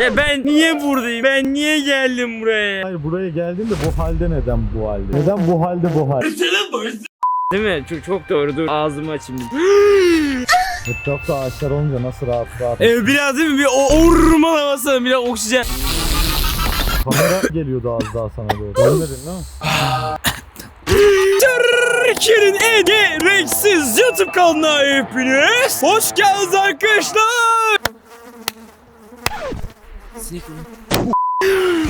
Ya ben niye buradayım? Ben niye geldim buraya? Hayır buraya geldin de bu halde neden bu halde? Neden bu halde bu hal? Değil mi? Çok, çok doğru. Dur ağzımı açayım. Etrafta ağaçlar olunca nasıl rahat rahat. Ee, biraz değil mi? Bir o orman havası, biraz oksijen. Kamera geliyordu az daha sana doğru. Görmedin değil mi? Türkiye'nin en gereksiz YouTube kanalına hepiniz hoş geldiniz arkadaşlar.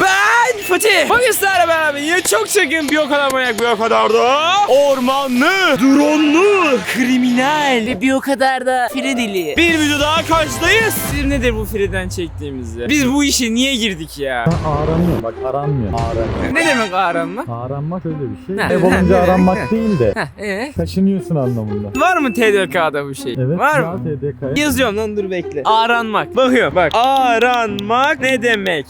Ben Fatih. Bugün sizlerle beraber yine çok çekin bir o kadar manyak bir o kadar da ormanlı, dronlu, kriminal ve bir o kadar da Fredili. Bir video daha karşıdayız. Siz nedir bu Fred'den çektiğimizde? Biz bu işe niye girdik ya? Ha, aranmıyor bak aranmıyor. Aranmıyor. Ne demek aranma? Aranmak öyle bir şey. Ha. Kaybolunca aranmak değil de Heh, ee? kaşınıyorsun anlamında. Var mı TDK'da bu şey? Evet Var mı? TDK'ya. Yazıyorum lan dur bekle. Aranmak. Bakıyorum bak. Aranmak ne demek?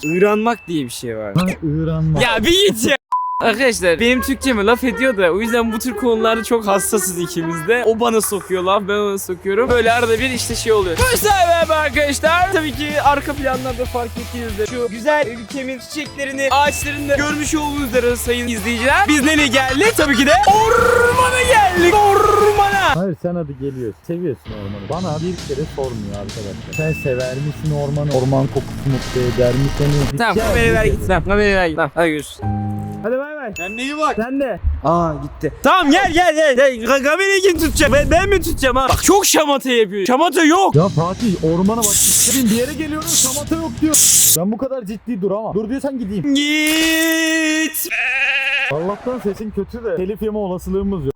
Iranmak diye bir şey var. Iranmak. Ya bir git ya. Arkadaşlar benim Türkçeme laf ediyor da o yüzden bu tür konularda çok hassasız ikimiz de. O bana sokuyor laf ben ona sokuyorum. Böyle arada bir işte şey oluyor. Merhaba arkadaşlar. Tabii ki arka planlarda fark ettiğinizde şu güzel ülkemin çiçeklerini, ağaçlarını görmüş olduğunuz üzere sayın izleyiciler. Biz nereye geldik? Tabii ki de ormana geldik. Ormana. Hayır sen hadi geliyorsun. Seviyorsun ormanı. Bana bir kere sormuyor arkadaşlar. Sen sever misin ormanı? Orman kokusu mutlu eder mi seni? Tamam kamerayı ver git. Tamam kamerayı ver git. Tamam hadi görüşürüz. Hadi bay bay. Kendine iyi bak. Sen de. Aa gitti. Tamam gel gel gel. gel. Ka- Kamerayı kim tutacak? Ben, ben mi tutacağım ha? Bak çok şamata yapıyor. Şamata yok. Ya Fatih ormana bak istediğin bir yere geliyorum şamata yok diyor. Ben bu kadar ciddi duramam. Dur diyorsan gideyim. Git. Allah'tan sesin kötü de telif yeme olasılığımız yok.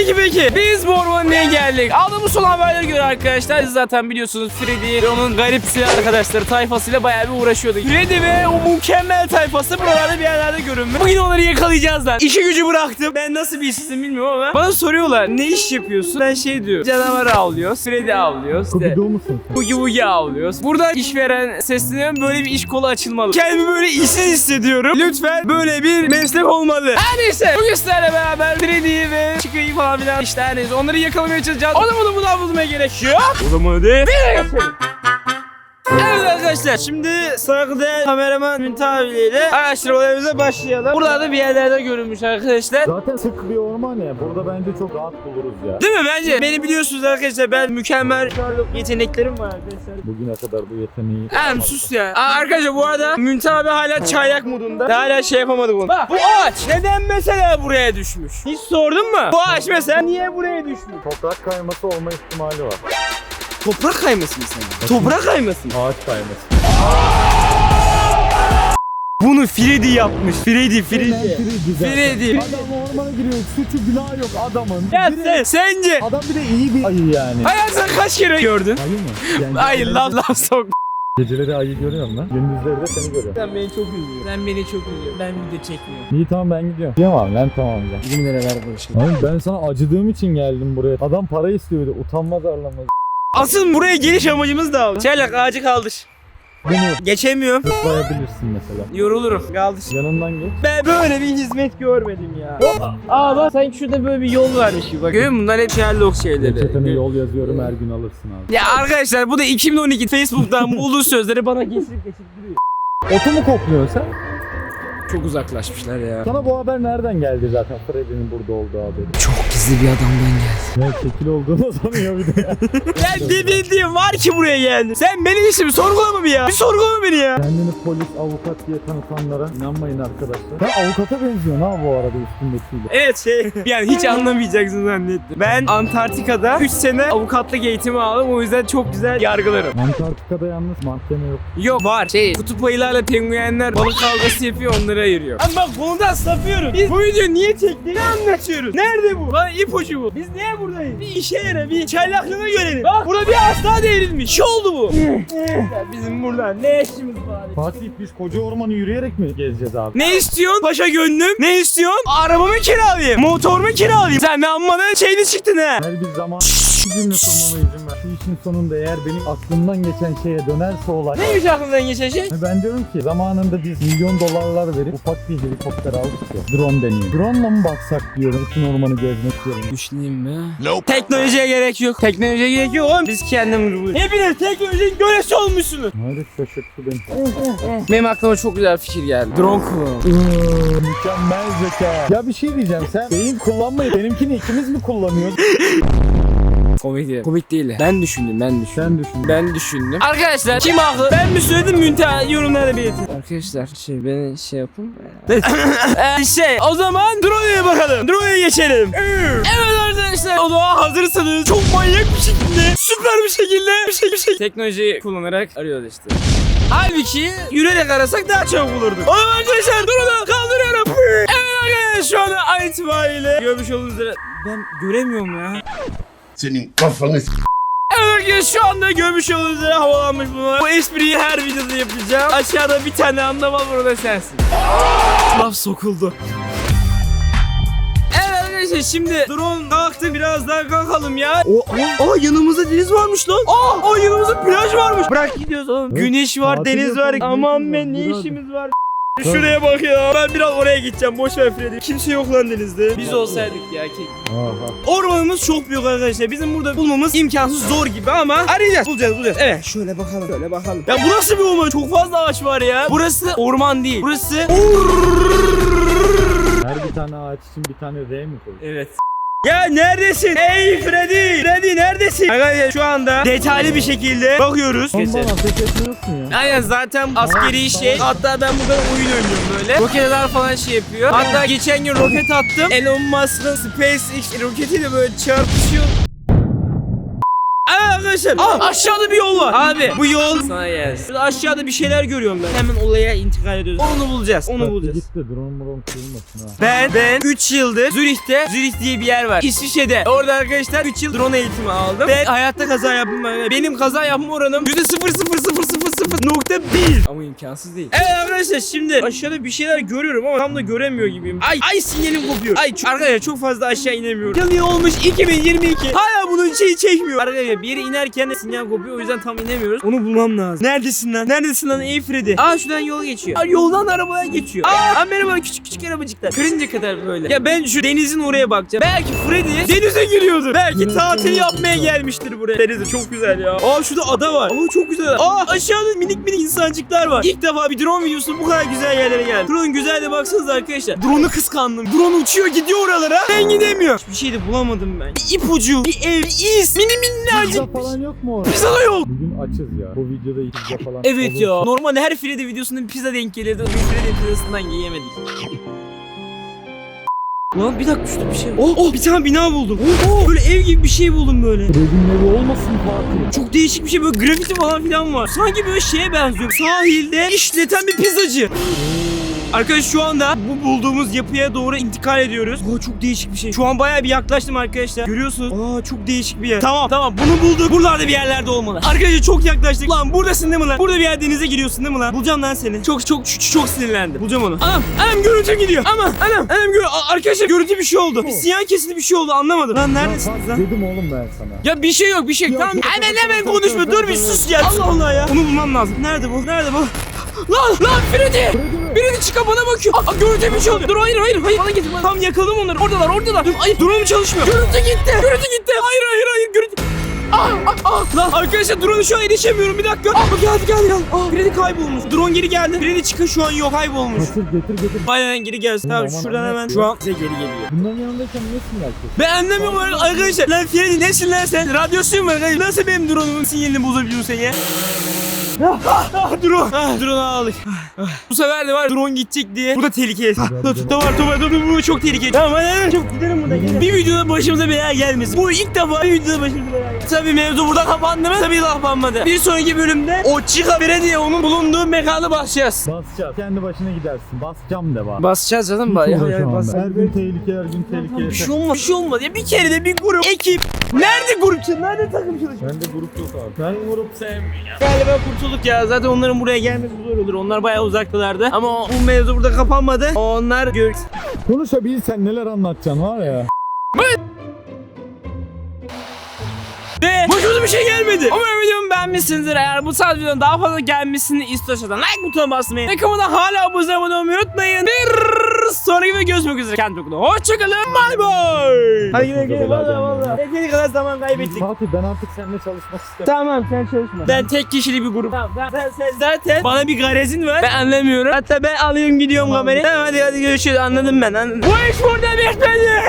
Peki peki. Biz niye geldik? Aldığımız son haberlere göre arkadaşlar siz zaten biliyorsunuz Freddy ve onun garip silah arkadaşları tayfasıyla bayağı bir uğraşıyorduk. Freddy ve o mükemmel tayfası buralarda bir yerlerde görünmüyor. Bugün onları yakalayacağız lan. İşi gücü bıraktım. Ben nasıl bir işsizim bilmiyorum ama. Bana soruyorlar ne iş yapıyorsun? Ben şey diyorum. Canavar avlıyoruz. Freddy avlıyoruz. İşte Scooby-Doo musun sen? Bugi bugi avlıyoruz. Burada işveren sesleniyorum böyle bir iş kolu açılmalı. Kendimi böyle işsiz hissediyorum. Lütfen böyle bir meslek olmalı. Her neyse bugün sizlerle beraber 3D ve çıkayı falan filan işte her neyse onları yakalamaya çalışacağız. O zaman bunu bulmaya gerek yok. O zaman hadi bir geçelim. Evet arkadaşlar şimdi saygıdeğer kameraman Münte abiyle araştırmalarımıza başlayalım. Buralarda bir yerlerde görünmüş arkadaşlar. Zaten sık bir orman ya. Burada bence çok rahat buluruz ya. Değil mi bence? Beni biliyorsunuz arkadaşlar ben mükemmel yeteneklerim var arkadaşlar. Bugüne kadar bu yeteneği... Em sus ya. Aa, arkadaşlar bu arada Münte abi hala çaylak modunda. Hala şey yapamadı bunu. Bak bu ağaç neden mesela buraya düşmüş? Hiç sordun mu? Bu ağaç mesela niye buraya düşmüş? Toprak kayması olma ihtimali var. Toprak kayması mı sen? Toprak kayması mı? Ağaç kayması. Bunu Freddy yapmış. Freddy, Freddy. Freddy. Adam ormana giriyor. Suçu günahı yok adamın. Ya sen, sence? Adam bir de iyi bir ayı yani. Hayatında kaç kere gördün? Ayı mı? Yani Hayır geceleri- laf sok. Geceleri ayı görüyorum lan. Gündüzleri de seni görüyorum. Sen beni çok üzüyorsun. Sen beni çok üzüyorsun. Ben video çekmiyorum. İyi tamam ben gidiyorum. Diyemem lan tamam ya. 20 lira ver bu işi. Oğlum ben sana acıdığım için geldim buraya. Adam para istiyordu. Utanmaz arlamaz. Asıl buraya geliş amacımız da o. Çaylak ağacı kaldır. Bunu Geçemiyorum. zıplayabilirsin mesela. Yorulurum. Kaldır. Yanından geç. Ben böyle bir hizmet görmedim ya. Aa bak sanki şurada böyle bir yol varmış gibi. Bak görüyor musun? Bunlar hep Sherlock şeyleri. Reçetene yol yazıyorum her gün alırsın abi. Ya arkadaşlar bu da 2012 Facebook'tan bulduğu sözleri bana geçirip geçirip duruyor. Otu mu kokluyorsun sen? Çok uzaklaşmışlar ya. Sana bu haber nereden geldi zaten Freddy'nin burada olduğu haberi? Çok gizli bir adamdan geldi. Ne şekil olduğunu sanıyor bir de ya. Ya ne bildiğin var ki buraya geldin. Sen benim işimi sorgulama bir ya. Bir sorgulama beni ya. Kendini polis, avukat diye tanıtanlara inanmayın arkadaşlar. Sen avukata benziyorsun ha bu arada üstündekiyle. Evet şey yani hiç anlamayacaksın zannettim. Ben Antarktika'da 3 sene avukatlık eğitimi aldım o yüzden çok güzel yargılarım. Antarktika'da yalnız mahkeme yok. Yok var. Şey kutup ayılarla penguenler balık kavgası yapıyor onları ayırıyor. Ama bak konudan sapıyoruz. Biz bu videoyu niye çektik? Ne anlatıyoruz? Nerede bu? Lan ipucu bu. Biz niye buradayız? Bir işe yara bir çaylaklığına görelim. Bak burada bir ağaç daha devrilmiş. Şey oldu bu. ya bizim burada ne işimiz var? Fatih biz koca ormanı yürüyerek mi gezeceğiz abi? Ne istiyorsun? Paşa gönlüm. Ne istiyorsun? Arabamı kiralayayım. Motorumu kiralayayım. Sen de amma da şeyli çıktın ha. Her bir zaman cümle kurmama izin ver. İşin sonunda eğer benim aklımdan geçen şeye dönerse olay. Neymiş aklından geçen şey? Ben diyorum ki zamanında biz milyon dolarlar verip ufak bir helikopter aldık ya. Drone deniyor. Drone'la mı baksak diyorum. Bütün ormanı gezmek diyorum. Düşüneyim mi? Teknolojiye gerek yok. Teknolojiye gerek yok oğlum. Biz kendimiz buluyoruz. Hepiniz teknolojinin kölesi olmuşsunuz. Hayret şaşırttı beni. Benim aklıma çok güzel fikir geldi. Drone kullanalım. Iıı, Mükemmel zeka. Ya bir şey diyeceğim sen beyin kullanmayı benimkini ikimiz mi kullanıyoruz? Komik değil. Komik değil. Ben düşündüm, ben düşündüm. Sen düşün. Ben düşündüm. Arkadaşlar kim haklı? Ben mi söyledim Münteha yorumlara belirtin. Arkadaşlar şey beni şey yapın. ee, şey o zaman drone'ya bakalım. Drone'ya geçelim. evet arkadaşlar o zaman hazırsanız çok manyak bir şekilde süper bir şekilde bir şey bir şey teknolojiyi kullanarak arıyoruz işte. Halbuki yürüyerek arasak daha çabuk bulurduk. O zaman arkadaşlar drone'u kaldırıyorum. Evet arkadaşlar şu anda an itibariyle görmüş olduğunuz üzere ben göremiyorum ya. Senin kafanı s- Evet şu anda olduğunuz üzere havalanmış bunlar. Bu espriyi her videoda yapacağım. Aşağıda bir tane anda var burada sensin. Laf sokuldu. Evet arkadaşlar şimdi drone kalktı biraz daha kalkalım ya. O, aa yanımızda deniz varmış lan. Aa, aa yanımızda plaj varmış. Bırak gidiyoruz oğlum. Güneş var, tatil deniz var. yapalım, Aman be ne işimiz var. Şuraya bak ya. Ben biraz oraya gideceğim. Boş ver Freddy. Kimse yok lan denizde. Biz olsaydık ya. ke- Aha. Ormanımız çok büyük arkadaşlar. Bizim burada bulmamız imkansız zor gibi ama arayacağız. Bulacağız bulacağız. Evet şöyle bakalım. Şöyle bakalım. Ya burası bir orman. Çok fazla ağaç var ya. Burası orman değil. Burası Her bir tane ağaç için bir tane R mi koy? Evet. Ya neredesin? Hey Freddy! Freddy neredesin? Arkadaşlar şu anda detaylı bir şekilde bakıyoruz. Ateş etmiyorsun ya. Aynen zaten askeri şey. Hatta ben burada oyun oynuyorum böyle. Roketler falan şey yapıyor. Hatta geçen gün roket attım. Elon Musk'ın SpaceX roketiyle böyle çarpışıyor. Arkadaşlar. Aa, aşağıda bir yol var. Abi bu yol sana gelsin. Şurada aşağıda bir şeyler görüyorum ben. Hemen olaya intikal ediyoruz. Onu bulacağız. Onu bulacağız. Git de drone drone kırılmasın ha. Ben ben 3 yıldır Zürih'te Zürih diye bir yer var. İsviçre'de. Orada arkadaşlar 3 yıl drone eğitimi aldım. Ben hayatta kaza yapmam. Benim kaza yapma oranım %00000.1 Ama imkansız değil. Evet arkadaşlar şimdi aşağıda bir şeyler görüyorum ama tam da göremiyor gibiyim. Ay ay sinyalim kopuyor. Ay çok- arkadaşlar çok fazla aşağı inemiyorum. Yıl olmuş 2022. Hala bunun şeyi çekmiyor. Arkadaşlar bir yere inerken sinyal kopuyor o yüzden tam inemiyoruz. Onu bulmam lazım. Neredesin lan? Neredesin lan ey Freddy? Aa şuradan yol geçiyor. Aa, yoldan arabalar geçiyor. Aa, aa merhaba küçük küçük arabacıklar. Kırınca kadar böyle. Ya ben şu denizin oraya bakacağım. Belki Freddy denize giriyordur. Belki tatil yapmaya gelmiştir buraya. Denize çok güzel ya. Aa şurada ada var. Aa çok güzel. Aa aşağıda minik minik insancıklar var. İlk defa bir drone videosu bu kadar güzel yerlere geldi. Drone güzel de baksanıza arkadaşlar. Drone'u kıskandım. Drone uçuyor gidiyor oralara. Ben gidemiyorum. Hiçbir şey de bulamadım ben. Bir ipucu, bir ev, bir iz. Mini minnacık. Falan yok mu orada? Pizza da yok. Bugün açız ya. Bu videoda hiç pizza falan Evet olur. ya. Normalde her Freddy videosunda bir pizza denk gelirdi. Bugün Freddy pizzasından yiyemedik. Lan bir dakika şurada bir şey. Oh, oh bir tane bina buldum. Oh, oh, böyle ev gibi bir şey buldum böyle. Freddy'nin evi olmasın Fatih. Çok değişik bir şey böyle grafiti falan filan var. Sanki böyle şeye benziyor. Sahilde işleten bir pizzacı. Arkadaş şu anda bu bulduğumuz yapıya doğru intikal ediyoruz. Aa çok değişik bir şey. Şu an bayağı bir yaklaştım arkadaşlar. Görüyorsunuz. Aa çok değişik bir yer. Tamam tamam bunu bulduk. Buralarda bir yerlerde olmalı. Arkadaşlar çok yaklaştık. Lan buradasın değil mi lan? Burada bir yer denize giriyorsun değil mi lan? Bulacağım lan seni. Çok çok çok, çok sinirlendim. Bulacağım onu. Anam anam görüntü gidiyor. Ama anam anam gör arkadaşlar görüntü bir şey oldu. Bir sinyal kesildi bir şey oldu anlamadım. Lan neredesiniz lan? Dedim oğlum ben sana. Ya bir şey yok bir şey yok. Tamam yok, hemen hemen konuşma. Dur bir sus ya. Allah Allah ya. Onu bulmam lazım. Nerede bu? Nerede bu? Lan lan Freddy. Freddy? Freddy çıkıp bana bakıyor. Aa, görüntü bir şey oluyor. Dur hayır hayır hayır. Bana getir. Tam yakaladım onları. Oradalar oradalar. Dur ayıp. Drone çalışmıyor. Görüntü gitti. Görüntü gitti. Hayır hayır hayır. Görüntü. Ah, ah, ah. Lan arkadaşlar drone'u şu an erişemiyorum bir dakika. Ah, geldi geldi geldi. Ah, Freddy kaybolmuş. Drone geri geldi. Freddy çıkın şu an yok kaybolmuş. Getir getir getir. Aynen geri gelsin. Tamam Aman, şuradan hemen. Şu an size geri geliyor. Bunların yanındayken niye sinyal kesiyorsun? Ben anlamıyorum ar- arkadaşlar. Lan Ferdi nesin lan sen? Radyosuyum arkadaşlar. Nasıl benim drone'umun sinyalini bozabiliyorsun sen ya? Ah, drone. Ah, drone'u aldık. Ah. Bu sefer de var drone gidecek diye. Bu da tehlikeli. Tamam tamam dur, dur, bu çok tehlikeli. Tamam hadi. Çok gidelim buradan. gidelim. Bir videoda başımıza bela gelmesin. Bu ilk defa bir videoda başımıza bela gelmesin. Tabii mevzu burada kapandı mı? Tabii kapanmadı. Bir sonraki bölümde o Chica diye onun bulunduğu mekanı basacağız. Basacağız. Kendi başına gidersin. Basacağım de bak. Basacağız canım. Ben. Her gün tehlike her gün tehlike. Bir şey olmaz, bir şey olmaz. Ya bir kere de bir grup, ekip. Nerede grup çalışıyor? Nerede takım çalışıyor? Bende grup yok abi. Ben grup sevmiyorum. Galiba kurtulduk ya. Zaten onların buraya gelmesi zor olur. Onlar bayağı uzaktalardı. Ama bu mevzu burada kapanmadı. Onlar gör... Konuşabilsen neler anlatacaksın var ya. Ve başımıza bir şey gelmedi. Umarım videomu beğenmişsinizdir. Eğer bu tarz videonun daha fazla gelmesini istiyorsanız like butonuna basmayı ve kanala hala abone olmayı unutmayın. Sonraki videoda görüşmek üzere. Kendinize bakın. Hoşçakalın. Bye bye. Hadi gidelim. gidelim. Valla valla. Yeteri kadar zaman kaybettik. Fatih ben artık seninle çalışmak istemiyorum. Tamam sen çalışma. Ben tek kişili bir grup. Tamam, tamam. Sen, sen zaten bana bir garezin var. Ben anlamıyorum. Hatta ben alıyorum gidiyorum kamerayı. Tamam hadi hadi görüşürüz anladım ben anladım. Bu iş burada bitmedi.